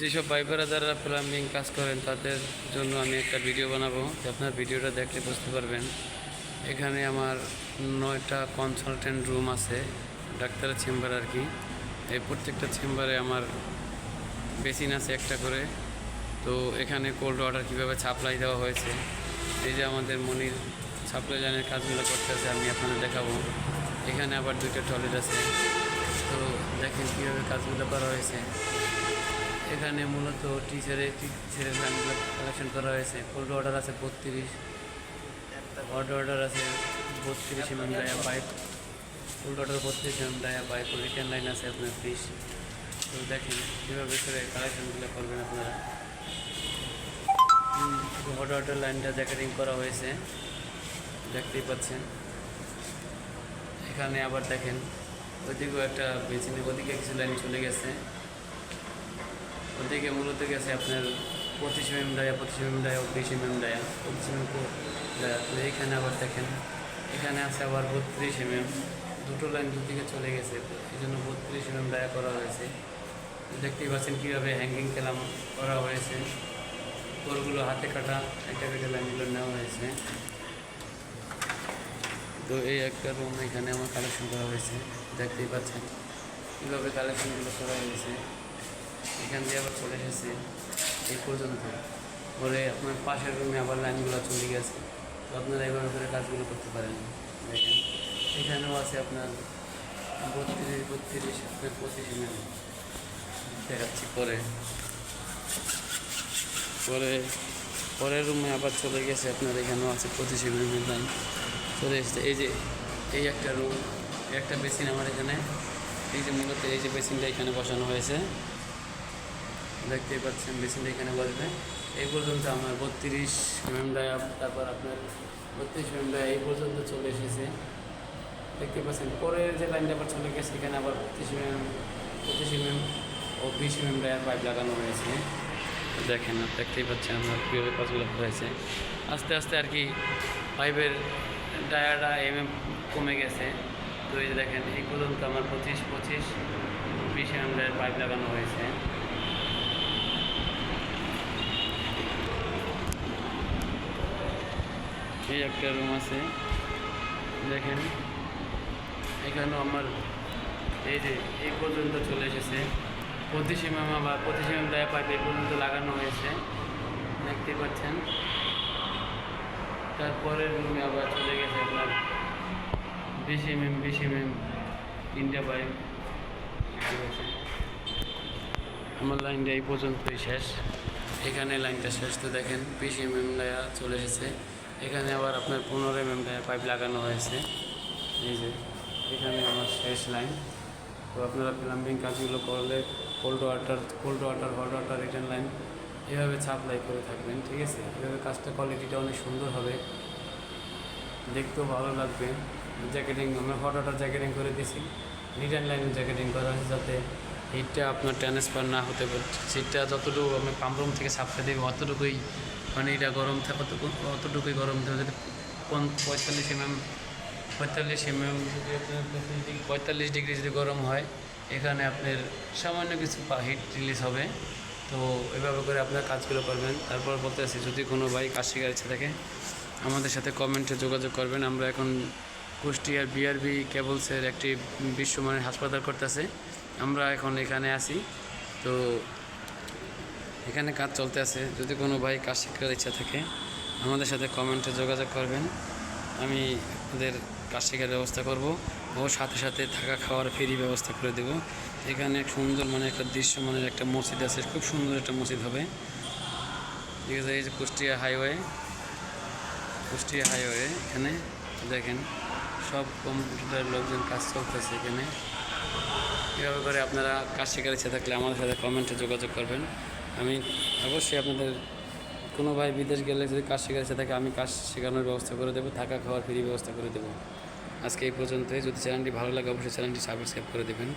যেসব বাইপারা যারা প্লাম্বিং কাজ করেন, তাদের জন্য আমি একটা ভিডিও বানাবো। আপনার ভিডিওটা দেখলে বুঝতে পারবেন, এখানে আমার নয়টা কনসালটেন্ট রুম আছে, ডাক্তারের চেম্বার আর কি। এই প্রত্যেকটা চেম্বারে আমার বেসিন আছে একটা করে। তো এখানে কোল্ড ওয়াটার কীভাবে সাপ্লাই দেওয়া হয়েছে, এই যে আমাদের মনির সাপ্লাই লাইনের কাজগুলো করতেছে, আমি আপনাদের দেখাবো। এখানে আবার দুইটা টয়লেট আছে। তো দেখেন কীভাবে কাজগুলো করা হয়েছে। এখানে মূলত টিচারে টিচারের লাইনগুলো কালেকশন করা হয়েছে। কোল্ড অর্ডার আছে বত্রিশ। হট অর্ডার আছে বত্রিশ M dia pipe cold order বত্রিশ M dia pipe return line আছে আপনার ফিস তো দেখেন কীভাবে করে কালেকশনগুলো করবেন আপনারা। হট অর্ডার লাইনটা জ্যাকেটিং করা হয়েছে। দেখতেই পাচ্ছেন। এখানে আবার দেখেন, ওইদিকেও একটা বেচিনে ওদিকে কিছু লাইন চলে গেছে। ওদিকে মূলত গেছে আপনার পঁচিশ এম ডায়া পঁচিশ এম ডায়া বিশ এম ডায়া পঁচিশ এম ডায়া তো এইখানে আবার দেখেন, এখানে আছে আবার বত্রিশ এম এম দুটো লাইন দুদিকে চলে গেছে। এই জন্য বত্রিশ এম এম ডায়া করা হয়েছে। দেখতেই পাচ্ছেন কীভাবে হ্যাঙ্গিং কেলাম করা হয়েছে। তোরগুলো হাতে কাটা, একটা একটা লাইনগুলো নেওয়া হয়েছে। তো এই একটা রুম এখানে আমার কালেকশন করা হয়েছে। দেখতেই পাচ্ছেন কীভাবে কালেকশনগুলো করা হয়েছে। এখান দিয়ে আবার চলে এসেছে। এই পর্যন্ত। পরে আপনার পাশের রুমে আবার লাইনগুলো চলে গেছে। তো আপনারা এভাবে করে কাজগুলো করতে পারেন। দেখেন, এখানেও আছে আপনার বত্রিশ বত্রিশ, আপনার পঁচিশ এমএম দেখাচ্ছি পরে। পরে, পরের রুমে আবার চলে গেছে আপনার, এখানেও আছে পঁচিশ এমএম লাইন চলে এসেছে। এই যে, এই একটা রুম একটা বেসিন আমার এখানে। এই যে মূলত এই যে বেসিনটা এখানে বসানো হয়েছে। দেখতেই পাচ্ছেন বেসিনটা এখানে বসবে। এই পর্যন্ত আমার বত্রিশ এমএম ডায়া তারপর আপনার বত্রিশ এমএম ডায়া এই পর্যন্ত চলে এসেছে। দেখতে পাচ্ছেন, পরের যে লাইনটা আবার চলে গেছে এখানে আবার পঁচিশ এমএম পঁচিশ এমএম ও বিশ এমএম ডায়ার পাইপ লাগানো হয়েছে। দেখেন, দেখতেই পাচ্ছেন আমার কীভাবে কাজগুলো হয়েছে। আস্তে আস্তে আর কি পাইপের ডায়াটা এমএম কমে গেছে। তো এই দেখেন, এই পর্যন্ত আমার পঁচিশ পঁচিশ, বিশ এমএম ডায়ার পাইপ লাগানো হয়েছে। এই একটা রুম আছে। দেখেন, এখানেও আমার এই যে এই পর্যন্ত চলে এসেছে। এমএম আবার পঁচিশ এমএম ডায়া পাইপ এই পর্যন্ত লাগানো হয়েছে। দেখতে পাচ্ছেন। তারপরের রুমে আবার চলে গেছে আপনার বিশ এম এম বিশ এমএম তিনটা পাইপ ঠিক আছে আমার লাইনটা এই পর্যন্তই শেষ। এখানে লাইনটা শেষ। তো দেখেন, বিশ এম ডায়া চলে এসেছে। এখানে আবার আপনার পনেরো এম ডায়া পাইপ লাগানো হয়েছে। এই যে, এখানে আমার শেষ লাইন তো আপনারা প্লাম্বিং কাজগুলো করলে cold water cold water hot water return line এভাবে সাপ্লাই করে থাকবেন, ঠিক আছে? এভাবে কাজটা কোয়ালিটিটা অনেক সুন্দর হবে। দেখতেও ভালো লাগবে। জ্যাকেটিং আমরা হট ওয়াটার জ্যাকেটিং করে দিয়েছি। রিটার্ন লাইনে জ্যাকেটিং করা হয়েছে যাতে হিটটা আপনার ট্রান্সফার না হতে পারে। সিটটা যতটুকু আমি পাম্পরুম থেকে সাপ্লাই দেবো, অতটুকুই মানে এটা গরম থাকে অতটুকু অতটুকুই গরম থাকে যদি পঁয়তাল্লিশ এমএম পঁয়তাল্লিশ এমএম যদি আপনার পঁয়তাল্লিশ ডিগ্রি যদি গরম হয়, এখানে আপনার সামান্য কিছু হিট রিলিজ হবে। তো এভাবে করে আপনার কাজগুলো করবেন। তারপর বলতে আছি যদি কোনো বাইক শেখার ইচ্ছে থাকে, আমাদের সাথে কমেন্টে যোগাযোগ করবেন। আমরা এখন কুষ্টিয়ার বিআরবি কেবলসের একটি বিশ্বমানের হাসপাতাল করতেছে। আমরা এখন এখানে আছি। তো এখানে কাজ চলতে আছে। যদি কোনো ভাই কাজ শেখার ইচ্ছা থাকে, আমাদের সাথে কমেন্টে যোগাযোগ করবেন। আমি ওদের কাজ শেখার ব্যবস্থা করব ও সাথে সাথে থাকা খাওয়ার ফ্রি ব্যবস্থা করে দেব। এখানে সুন্দর মানে একটা দৃশ্য মানে একটা মসজিদ আছে। খুব সুন্দর একটা মসজিদ হবে। ঠিক আছে, এই যে কুষ্টিয়া হাইওয়ে কুষ্টিয়া হাইওয়ে এখানে, দেখেন, সব কম্পিউটার লোকজন কাজ চলতেছে এখানে। এভাবে করে আপনারা কাজ শেখার ইচ্ছে থাকলে আমাদের সাথে কমেন্টে যোগাযোগ করবেন। আমি অবশ্যই আপনাদের কোনো ভাই বিদেশ গেলে যদি কাজ শেখার ইচ্ছে থাকে, আমি কাজ শেখানোর ব্যবস্থা করে দেবো, থাকা খাওয়ার ফ্রি ব্যবস্থা করে দেবো। আজকে এই পর্যন্তই। যদি চ্যানেলটি ভালো লাগে, অবশ্যই চ্যানেলটি সাবস্ক্রাইব করে দেবেন।